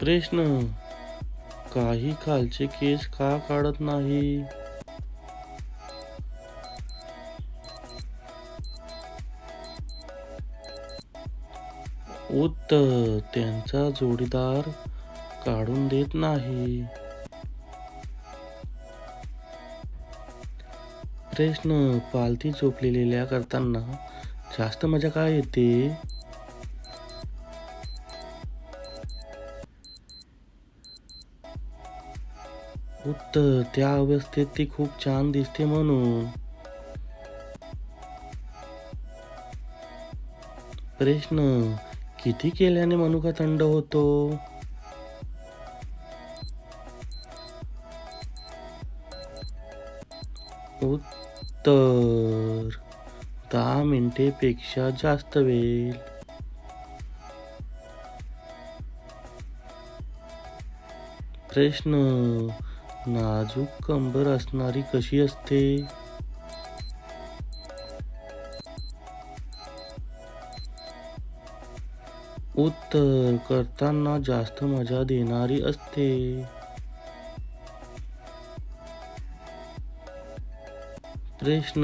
प्रश्न काही खालचे केस का काढत नाही. उत्तर त्यांचा जोडीदार काढून देत नाही. प्रश्न पालथी झोपलेल्या करताना जास्त मजा काय येते? उत्तर त्या अवस्थेत ती खूप छान दिसते म्हणून. प्रश्न किती केल्याने मनुका थंड होतो? उत्तर दहा मिनिटे पेक्षा जास्त वेळ. प्रश्न नाजूक कंबर असणारी कशी असते? उत्तर करताना जास्त मजा देणारी असते. प्रश्न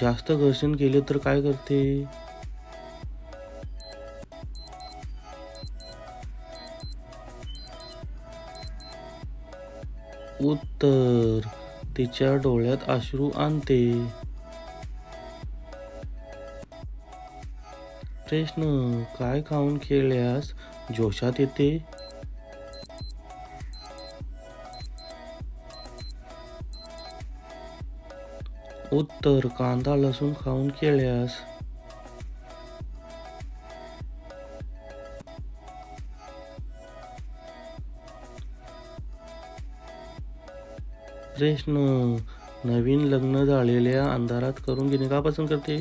जास्त घर्षण केले तर काय करते? उत्तर. तिच्या डोळ्यात अश्रू आणते. प्रश्न काय खाऊन खेळल्यास जोशात येते? उत्तर कांदा लसूण खाऊन केल्यास कृष्ण नवीन लग्न झालेल्या अंधारात करून घेणे का पसंत करते?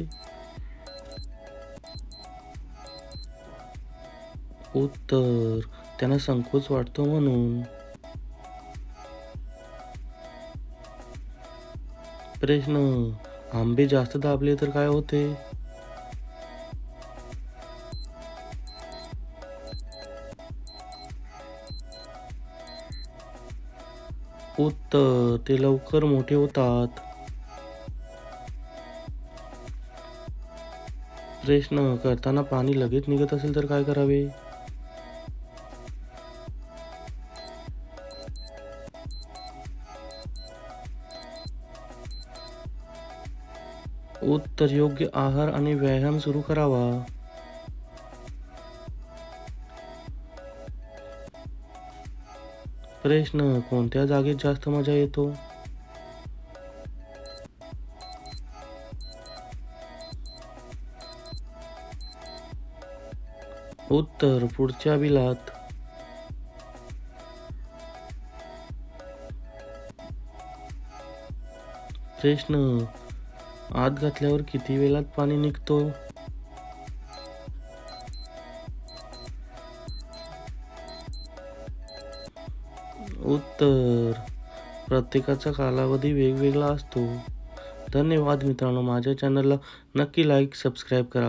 उत्तर त्यांना संकोच वाटतो म्हणून. प्रश्न आंबे जास्त दाबले तर काय होते? उत्तर ते लवकर मोठे होतात. प्रश्न करताना पाणी लगेच निघत असेल तर काय करावे? उत्तर योग्य आहार आणि व्यायाम सुरू करावा. प्रश्न कोणत्या जागेत जास्त मजा येतो? उत्तर पुढच्या बिलात. प्रश्न आत घातल्यावर किती वेळात पाणी निघतो? उत्तर. प्रत्येकाचा कालावधी वेगवेगळा असतो. धन्यवाद मित्रांनो. माझ्या चॅनलला नक्की लाईक सबस्क्राईब करा.